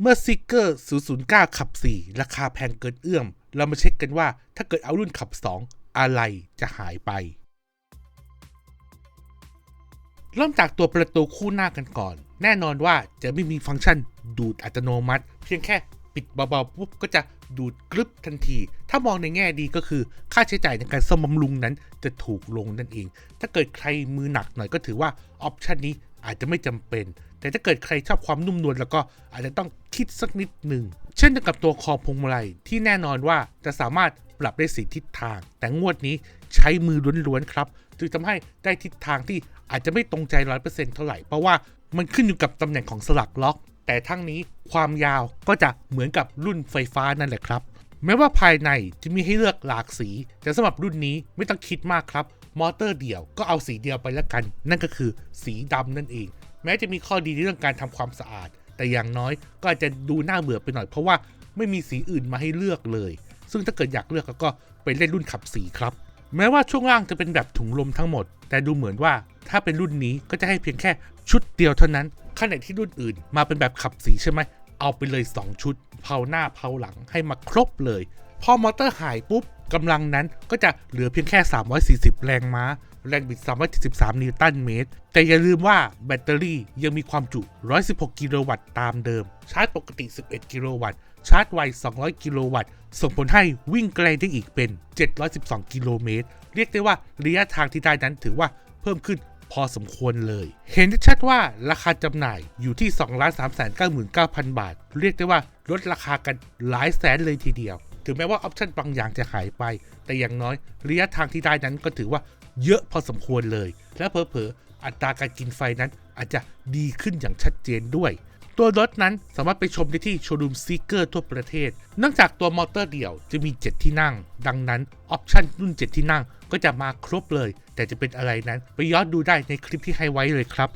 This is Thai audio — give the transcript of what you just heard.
เมื่อซิกเกอร์ 009 ขับ 4 ราคาแพงเกินเอื้อม เรามาเช็คกันว่าถ้าเกิดเอารุ่นขับ 2 อะไรจะหายไป เริ่มจากตัวประตูคู่หน้ากันก่อน แน่นอนว่าจะไม่มีฟังก์ชันดูดอัตโนมัติ เพียงแค่ปิดเบาๆปุ๊บก็จะดูดกรึบทันที ถ้ามองในแง่ดีก็คือค่าใช้จ่ายในการซ่อมบำรุงนั้นจะถูกลงนั่นเอง ถ้าเกิดใครมือหนักหน่อยก็ถือว่าออปชันนี้อาจจะไม่จำเป็น แต่ถ้าเกิดใครชอบความนุ่มนวลแล้วก็อาจจะต้อง คิดสักนิดหนึ่ง เช่นเดียวกับตัวคอพวงมาลัยที่แน่นอนว่าจะสามารถปรับได้สีทิศทาง แต่งวดนี้ใช้มือล้วนๆครับ จึงทำให้ได้ทิศทางที่อาจจะไม่ตรงใจ 100%เท่าไหร่ เพราะว่ามันขึ้นอยู่กับตำแหน่งของสลักล็อก แต่ทั้งนี้ความยาวก็จะเหมือนกับรุ่นไฟฟ้านั่นแหละครับ แม้ว่าภายในจะมีให้เลือกหลากสี แต่สำหรับรุ่นนี้ไม่ต้องคิดมากครับ มอเตอร์เดี่ยวก็เอาสีเดียวไปแล้วกัน นั่นก็คือสีดำนั่นเอง แม้จะมีข้อดีในเรื่องการทำความสะอาด แต่อย่างน้อยก็อาจจะดูน่าเบื่อไปหน่อย เพราะว่าไม่มีสีอื่นมาให้เลือกเลย ซึ่งถ้าเกิดอยากเลือกก็ไปเล่นรุ่นขับสีครับ แม้ว่าช่วงล่างจะเป็นแบบถุงลมทั้งหมด แต่ดูเหมือนว่าถ้าเป็นรุ่นนี้ก็จะให้เพียงแค่ชุดเดียวเท่านั้นขณะที่รุ่นอื่นมาเป็นแบบขับสีใช่ไหมเอาไปเลย 2 ชุด เผาหน้าเผาหลังให้มาครบเลย พอมอเตอร์หายปุ๊บ กำลังนั้นก็จะเหลือเพียงแค่ 340 แรงม้า แรงบิด 373 นิวตันเมตร แต่อย่าลืมว่าแบตเตอรี่ยังมีความจุ 116 กิโลวัตต์ตามเดิม ชาร์จปกติ 11 กิโลวัตต์ ชาร์จไว 200 กิโลวัตต์ ส่งผลให้วิ่งไกลได้อีกเป็น 712 กิโลเมตร เรียกได้ว่าระยะทางที่ได้นั้นถือว่าเพิ่มขึ้นพอสมควรเลย เห็นได้ชัดว่าราคาจำหน่ายอยู่ที่ 2 3 9 9 0 0 0 บาท เรียกได้ว่าลดราคากันหลายแสนเลยทีเดียว ถึงแม้ว่าออปชันบางอย่างจะหายไป แต่อย่างน้อยระยะทางที่ได้นั้นก็ถือว่าเยอะพอสมควรเลย และเผลอๆอัตราการกินไฟนั้นอาจจะดีขึ้นอย่างชัดเจนด้วย ตัวรถนั้นสามารถไปชมได้ที่โชว์รูมซีเกอร์ทั่วประเทศเนื่องจากตัวมอเตอร์เดี่ยวจะมี 7 ที่นั่ง ดังนั้นออปชันรุ่น 7 ที่นั่งก็จะมาครบเลย แต่จะเป็นอะไรนั้นไปย้อนดูได้ในคลิปที่ให้ไว้เลยครับ